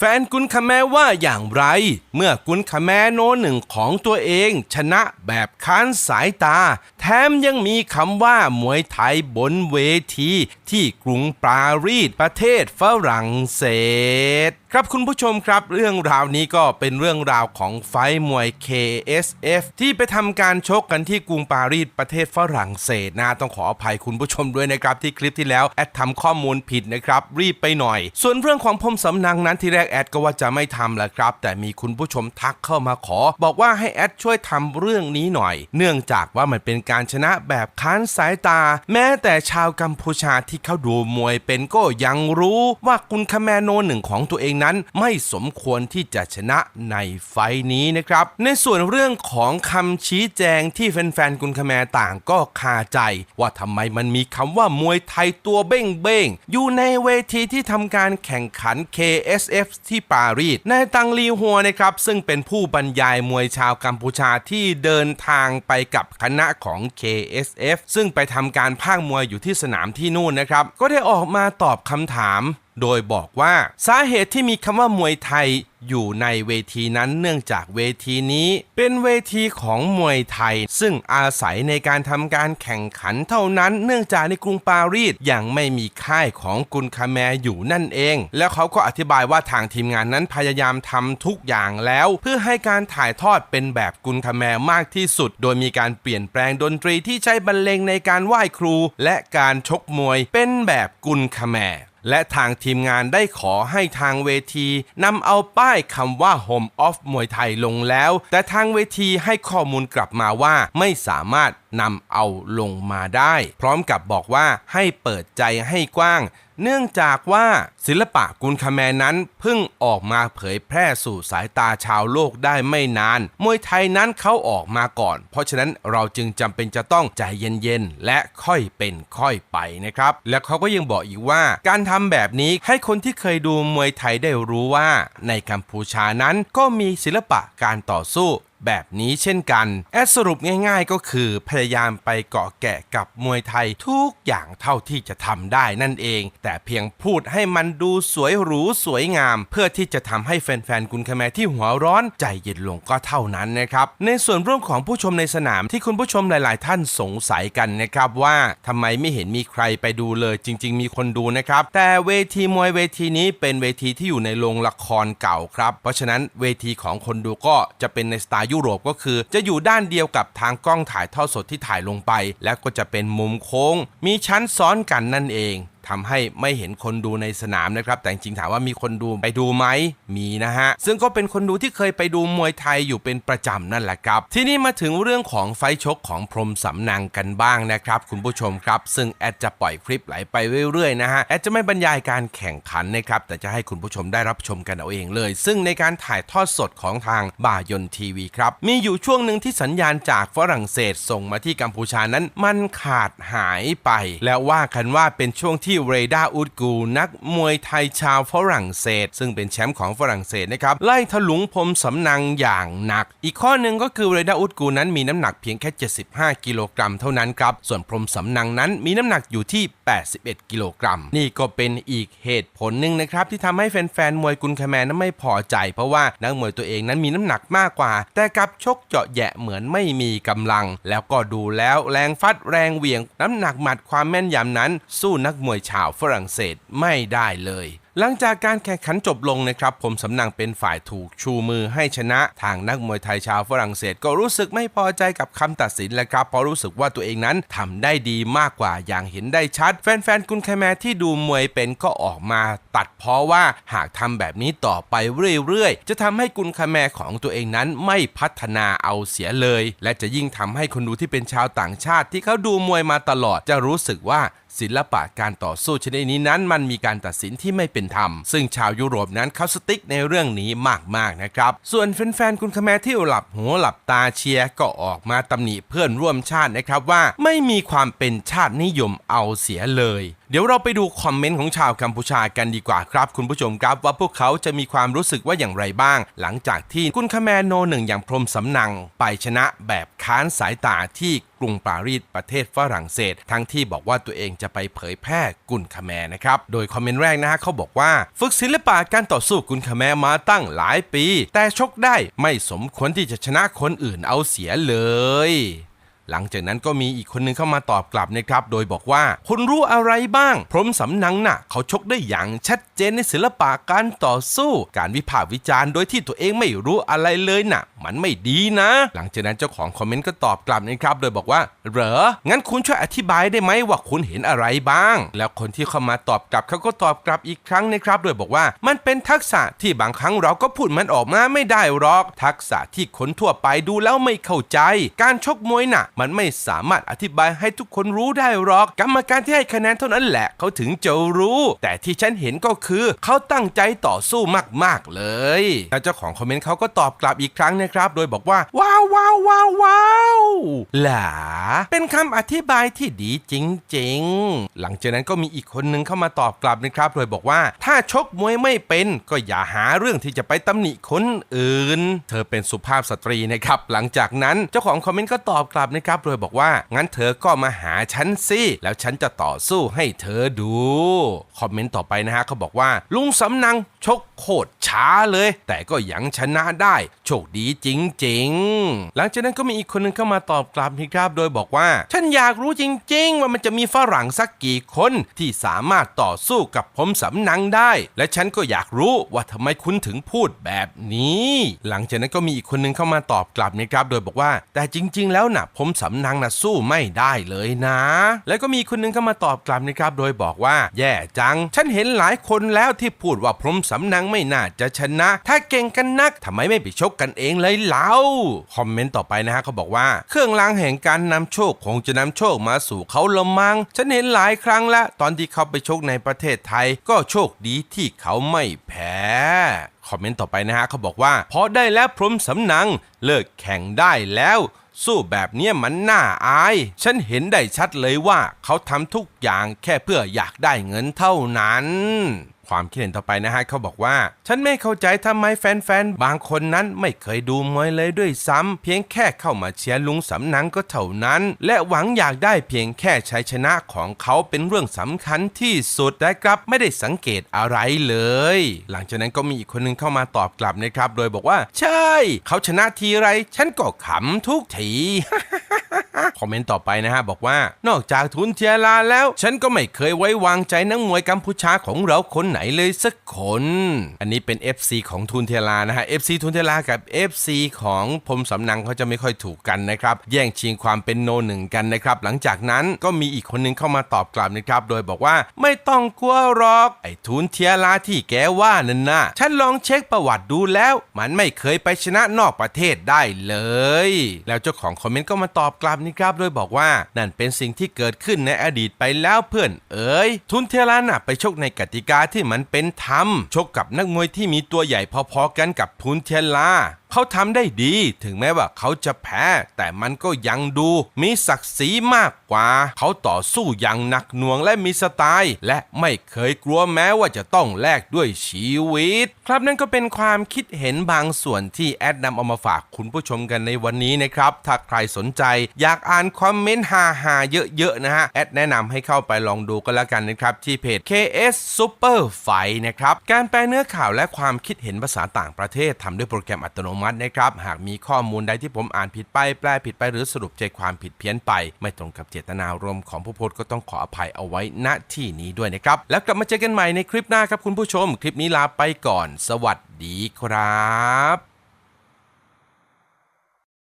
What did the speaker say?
แฟนกุนคาแมว่าอย่างไร เมื่อกุนคาแมโนหนึ่งของตัวเอง ชนะแบบค้านสายตา แถมยังมีคำว่ามวยไทยบนเวที ที่กรุงปารีสประเทศฝรั่งเศสครับคุณผู้ชมครับ เรื่องราวนี้ก็เป็นเรื่องราวของไฟมวย KSF ที่ไปทำการชกกันที่กรุงปารีสประเทศฝรั่งเศสนะต้องขออภัยคุณผู้ชมด้วยนะครับ ที่คลิปที่แล้วแอดทำข้อมูลผิดนะครับ รีบไปหน่อย ส่วนเรื่องของพรมสำนังนั้นที่แรกแอดก็ว่าจะไม่ทำแหละครับ แต่มีคุณผู้ชมทักเข้ามาขอ บอกว่าให้แอดช่วยทำเรื่องนี้หน่อย เนื่องจากว่ามันเป็นการชนะแบบค้านสายตา แม้แต่ชาวกัมพูชาที่เขาดูมวยเป็นก็ยังรู้ว่ากุนคาแมโนหนึ่งของตัวเองนั้นไม่สมควรที่จะชนะในไฟท์นี้นะครับ ในส่วนเรื่องของคำชี้แจงที่แฟนๆกุนคแมต่างก็คาใจ ว่าทำไมมันมีคำว่ามวยไทยตัวเบ้งเบ้งอยู่ในเวทีที่ทำการแข่งขัน KSF ที่ปารีสนายตังลีฮัวนะครับซึ่งเป็นผู้บรรยายมวยชาวกัมพูชาที่เดินทางไปกับคณะของ KSF ซึ่งไปทำการพากมวยอยู่ที่สนามที่นู่นนะครับ ก็ได้ออกมาตอบคำถาม โดยบอกว่าสาเหตุที่มีคำว่ามวยไทยอยู่ในเวทีนั้นเนื่องจากเวทีนี้เป็นเวทีของมวยไทย ซึ่งอาศัยในการทำการแข่งขันเท่านั้น เนื่องจากในกรุงปารีสยังไม่มีค่ายของกุนคาแมอยู่นั่นเอง แล้วเขาก็อธิบายว่าทางทีมงานนั้นพยายามทำทุกอย่างแล้ว เพื่อให้การถ่ายทอดเป็นแบบกุนคาแมมากที่สุด โดยมีการเปลี่ยนแปลงดนตรีที่ใช้บรรเลงในการไหว้ครู และการชกมวยเป็นแบบกุนคาแม และทางทีมงานได้ขอให้ทางเวทีนำเอาป้ายคำว่า Home of มวยไทยลงแล้ว แต่ทางเวทีให้ข้อมูลกลับมาว่าไม่สามารถนำเอาลงมาได้ พร้อมกับบอกว่าให้เปิดใจให้กว้าง เนื่องจากว่าศิลปะกุนคาแมนั้นเพิ่งออกมาเผยแพร่สู่สายตาชาวโลกได้ไม่นาน มวยไทยนั้นเขาออกมาก่อน เพราะฉะนั้นเราจึงจำเป็นจะต้องใจเย็นๆ และค่อยเป็นค่อยไปนะครับ และเขาก็ยังบอกอีกว่า การทำแบบนี้ให้คนที่เคยดูมวยไทยได้รู้ว่า ในกัมพูชานั้นก็มีศิลปะการต่อสู้ แบบนี้เช่นกัน แอดสรุปง่ายๆก็คือพยายามไปเกาะแกะกับมวยไทยทุกอย่างเท่าที่จะทำได้นั่นเอง แต่เพียงพูดให้มันดูสวยหรูสวยงาม เพื่อที่จะทำให้แฟนๆกุนคแมที่หัวร้อนใจเย็นลงก็เท่านั้นนะครับ ในส่วนเรื่องของผู้ชมในสนามที่คุณผู้ชมหลายๆ ท่านสงสัยกันนะครับว่าทำไมไม่เห็นมีใครไปดูเลย จริง ๆ มีคนดูนะครับ แต่เวทีมวยเวทีนี้เป็นเวทีที่อยู่ในโรงละครเก่าครับ เพราะฉะนั้นเวทีของคนดูก็จะเป็นในสไตล์ยุโรปก็คือ จะอยู่ด้านเดียวกับทางกล้องถ่ายทอดสดที่ถ่ายลงไป และก็จะเป็นมุมโค้ง มีชั้นซ้อนกันนั่นเอง ทำให้ไม่เห็นคนดูในสนามนะครับแต่จริงๆถามว่ามีคนดูไปดูไหมมีนะฮะ ซึ่งก็เป็นคนดูที่เคยไปดูมวยไทยอยู่เป็นประจำนั่นแหละครับ ทีนี้มาถึงเรื่องของไฟชกของพรมสำนังกันบ้างนะครับคุณผู้ชมครับ ซึ่งแอดจะปล่อยคลิปไหลไปเรื่อยๆนะฮะแอดจะไม่บรรยายการแข่งขันนะครับแต่จะให้คุณผู้ชมได้รับชมกันเอาเองเลย ซึ่งในการถ่ายทอดสดของทางบ่ายนทีวีครับมีอยู่ช่วงหนึ่งที่สัญญาณจากฝรั่งเศสส่งมาที่กัมพูชานั้น มันขาดหายไป แล้วว่ากันว่าเป็นช่วงที่เรดาอุดกู นักมวยไทยชาวฝรั่งเศส ซึ่งเป็นแชมป์ของฝรั่งเศสนะครับ ไล่ถลุงพรมสำนังอย่างหนัก อีกข้อหนึ่งก็คือเรดาอุดกูนั้นมีน้ำหนักเพียงแค่ 75 กิโลกรัมเท่านั้นครับ ส่วนพรมสำนังนั้นมีน้ำหนักอยู่ที่ 81 กิโลกรัม นี่ก็เป็นอีกเหตุผลหนึ่งนะครับที่ทำให้แฟนๆมวยกุนคแมนนั้นไม่พอใจ เพราะว่านักมวยตัวเองนั้นมีน้ำหนักมากกว่า แต่กลับชกเจาะแยะเหมือนไม่มีกำลัง แล้วก็ดูแล้วแรงฟัดแรงเหวี่ยง น้ำหนักหมัดความแม่นยำนั้น สู้นักมวยชาวฝรั่งเศสไม่ได้เลย หลังจากการแข่งขันจบลงนะครับ ผมสำนังเป็นฝ่ายถูกชูมือให้ชนะ ทางนักมวยไทยชาวฝรั่งเศสก็รู้สึกไม่พอใจกับคำตัดสินแหละครับเพราะรู้สึกว่าตัวเองนั้นทำได้ดีมากกว่าอย่างเห็นได้ชัด แฟนๆกุนคาแมที่ดูมวยเป็นก็ออกมาตัดเพราะว่าหากทำแบบนี้ต่อไปเรื่อยๆ จะทำให้กุนคาแมของตัวเองนั้นไม่พัฒนาเอาเสียเลย และจะยิ่งทำให้คนดูที่เป็นชาวต่างชาติ ที่เขาดูมวยมาตลอดจะรู้สึกว่าศิลปะการต่อสู้ชนิดนี้นั้น มันมีการตัดสินที่ไม่เป็นธรรมซึ่งชาวยุโรปนั้นเขาสติ๊กในเรื่องนี้มากๆนะครับ ส่วนแฟนๆคุณคแมที่หลับหัวหลับตาเชียร์ก็ออกมาตำหนิเพื่อนร่วมชาตินะครับว่าไม่มีความเป็นชาตินิยมเอาเสียเลยเดี๋ยวเราไปดูคอมเมนต์ของชาวกัมพูชากันดีกว่าครับ คุณผู้ชมครับว่าพวกเขาจะมีความรู้สึกว่าอย่างไรบ้าง หลังจากที่กุนคาแมโนหนึ่งอย่างพรมสำนัง ไปชนะแบบค้านสายตาที่กรุงปารีสประเทศฝรั่งเศส ทั้งที่บอกว่าตัวเองจะไปเผยแพร่กุนคาแมนะครับ โดยคอมเมนต์แรกนะฮะเขาบอกว่า ฝึกศิลปะการต่อสู้กุนคาแมมาตั้งหลายปี แต่ชกได้ไม่สมควรที่จะชนะคนอื่นเอาเสียเลย หลังจากนั้นก็มีอีกคนนึงเข้ามาตอบกลับนะครับ โดยบอกว่าคุณรู้อะไรบ้าง พรมสำนังน่ะ เขาชกได้อย่างชัด เจนในศิลปะการต่อสู้ การวิพากษ์วิจารณ์โดยที่ตัวเองไม่รู้อะไรเลยน่ะ มันไม่ดีนะ หลังจากนั้นเจ้าของคอมเมนต์ก็ตอบกลับนะครับ โดยบอกว่า เหรอ งั้นคุณช่วยอธิบายได้ไหมว่าคุณเห็นอะไรบ้าง แล้วคนที่เข้ามาตอบกลับเขาก็ตอบกลับอีกครั้งนะครับ โดยบอกว่ามันเป็นทักษะที่บางครั้งเราก็พูดมันออกมาไม่ได้หรอก ทักษะที่คนทั่วไปดูแล้วไม่เข้าใจ การชกมวยน่ะ มันไม่สามารถอธิบายให้ทุกคนรู้ได้หรอก กรรมการที่ให้คะแนนเท่านั้นแหละเขาถึงจะรู้ แต่ที่ฉันเห็นก็คือเขาตั้งใจต่อสู้มาก ๆ เลยแล้วเจ้าของคอมเมนต์เขาก็ตอบกลับอีกครั้งนะครับ โดยบอกว่า ว้าวว้าวว้าวว้าวหลาเป็นคำอธิบายที่ดีจริง ๆ หลังจากนั้นก็มีอีกคนนึงเข้ามาตอบกลับนะครับ โดยบอกว่าถ้าชกมวยไม่เป็นก็อย่าหาเรื่องที่จะไปตำหนิคนอื่น เธอเป็นสุภาพสตรีนะครับ หลังจากนั้นเจ้าของคอมเมนต์ก็ตอบกลับนะครับ โดยบอกว่า งั้นเธอก็มาหาฉันสิแล้วฉันจะต่อสู้ให้เธอดู คอมเมนต์ต่อไปนะฮะเขาบอกว่าลุงสำนังชกโคตรช้าเลย แต่ก็ยังชนะได้ โชคดีจริงๆ หลังจากนั้นก็มีอีกคนนึงเข้ามาตอบกลับนะครับ โดยบอกว่า ฉันอยากรู้จริง ๆ ว่ามันจะมีฝรั่งสักกี่คนที่สามารถต่อสู้กับผมสำนังได้ และฉันก็อยากรู้ว่าทำไมคุณถึงพูดแบบนี้ หลังจากนั้นก็มีอีกคนนึงเข้ามาตอบกลับนะครับ โดยบอกว่า แต่จริง ๆ แล้วนะผมสำนังนะสู้ไม่ได้เลยนะ แล้วก็มีคนนึงเข้ามาตอบกลับนะครับ โดยบอกว่า แย่จัง ฉันเห็นหลายคนแล้วที่พูดว่าพรมสำนังไม่น่าจะชนะ ถ้าเก่งกันนักทำไมไม่ไปชกกันเองเลยเล่าคอมเมนต์ต่อไปนะฮะเขาบอกว่า เครื่องรางแห่งการนำโชคคงจะนำโชคมาสู่เขาละมังฉันเห็นหลายครั้งแล้วตอนที่เขาไปชกในประเทศไทย ก็โชคดีที่เขาไม่แพ้คอมเมนต์ต่อไปนะฮะเขาบอกว่าพอได้แล้วพรมสำนังเลิกแข่งได้แล้วสู้แบบเนี้ยมันน่าอาย ฉันเห็นได้ชัดเลยว่าเขาทำทุกอย่างแค่เพื่ออยากได้เงินเท่านั้น ความคิดเห็นต่อไปนะฮะเขาบอกว่า ฉันไม่เข้าใจทำไมแฟนๆ บางคนนั้นไม่เคยดูมวยเลยด้วยซ้ำเพียงแค่เข้ามาเชียร์ลุงสำนังก็เท่านั้น และหวังอยากได้เพียงแค่ชัยชนะของเขาเป็นเรื่องสำคัญที่สุดแต่กลับไม่ได้สังเกตอะไรเลย หลังจากนั้นก็มีอีกคนนึงเข้ามาตอบกลับนะครับ โดยบอกว่า ใช่ เขาชนะทีไร ฉันก็ขำทุกที คอมเมนต์ต่อไปนะฮะบอกว่า นอกจากทุนเทียลาแล้ว ฉันก็ไม่เคยไว้วางใจนักมวยกัมพูชาของเราคนไหนเลยสักคน อันนี้เป็น FC ของทุนเทียลานะฮะ FC ทุนเทียลากับ FC ของพรมสำนังเขาจะไม่ค่อยถูกกันนะครับ แย่งชิงความเป็นโนหนึ่งกันนะครับ หลังจากนั้นก็มีอีกคนนึงเข้ามาตอบกลับนะครับ โดยบอกว่าไม่ต้องกลัวหรอกไอ้ทุนเทียลาที่แกว่านั่นนะฉันลองเช็คประวัติดูแล้ว มันไม่เคยไปชนะนอกประเทศได้เลย แล้วเจ้าของคอมเมนต์ก็มาตอบกลับนะครับ โดยบอกว่านั่นเป็นสิ่งที่เกิดขึ้นในอดีตไปแล้วเพื่อนเอ๋ยทุนเทลาน่ะไปชกในกติกาที่มันเป็นธรรมชกกับนักมวยที่มีตัวใหญ่พอๆกันกับทุนเทลาเขาทำได้ดีถึงแม้ว่าเขาจะแพ้ แต่มันก็ยังดูมีศักดิ์ศรีมากกว่า เขาต่อสู้อย่างหนักหน่วงและมีสไตล์ และไม่เคยกลัวแม้ว่าจะต้องแลกด้วยชีวิต ครับนั่นก็เป็นความคิดเห็นบางส่วนที่แอดนำเอามาฝากคุณผู้ชมกันในวันนี้นะครับ ถ้าใครสนใจ อยากอ่านคอมเมนต์ฮาๆเยอะๆนะฮะแอดแนะนำให้เข้าไปลองดูกันแล้วกันนะครับ ที่เพจ KS Super Fight นะครับการแปลเนื้อข่าวและความคิดเห็นภาษาต่างประเทศทำด้วยโปรแกรมอัตโนมัตินะครับ หากมีข้อมูลใดที่ผมอ่านผิดไป แปลผิดไปหรือสรุปใจความผิดเพี้ยนไป ไม่ตรงกับเจตนารมณ์ของผู้โพสต์ก็ต้องขออภัยเอาไว้ณที่นี้ด้วยนะครับ แล้วกลับมาเจอกันใหม่ในคลิปหน้าครับคุณผู้ชม คลิปนี้ลาไปก่อน สวัสดีครับ